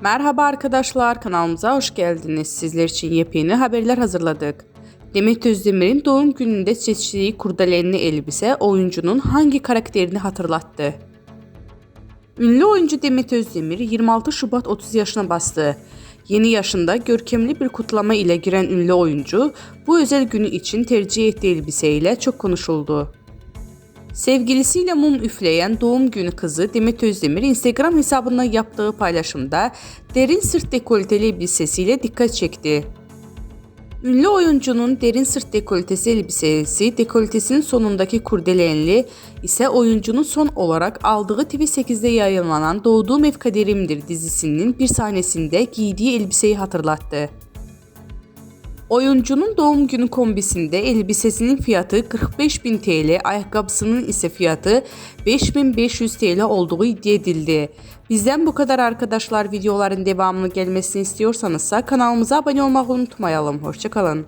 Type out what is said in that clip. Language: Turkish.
Merhaba arkadaşlar kanalımıza hoş geldiniz. Sizler için yepyeni haberler hazırladık. Demet Özdemir'in doğum gününde seçtiği kurdelenli elbise oyuncunun hangi karakterini hatırlattı? Ünlü oyuncu Demet Özdemir 26 Şubat 30 yaşına bastı. Yeni yaşında görkemli bir kutlama ile giren ünlü oyuncu bu özel günü için tercih ettiği elbiseyle çok konuşuldu. Sevgilisiyle mum üfleyen doğum günü kızı Demet Özdemir Instagram hesabından yaptığı paylaşımda derin sırt dekolteli elbisesiyle dikkat çekti. Ünlü oyuncunun derin sırt dekoltesi elbisesi, dekoltesinin sonundaki kurdelenli ise oyuncunun son olarak aldığı TV8'de yayınlanan Doğduğum Ev Kaderimdir dizisinin bir sahnesinde giydiği elbiseyi hatırlattı. Oyuncunun doğum günü kombisinde elbisesinin fiyatı 45.000 TL, ayakkabısının ise fiyatı 5500 TL olduğu iddia edildi. Bizden bu kadar arkadaşlar videoların devamını gelmesini istiyorsanız kanalımıza abone olmayı unutmayalım. Hoşçakalın.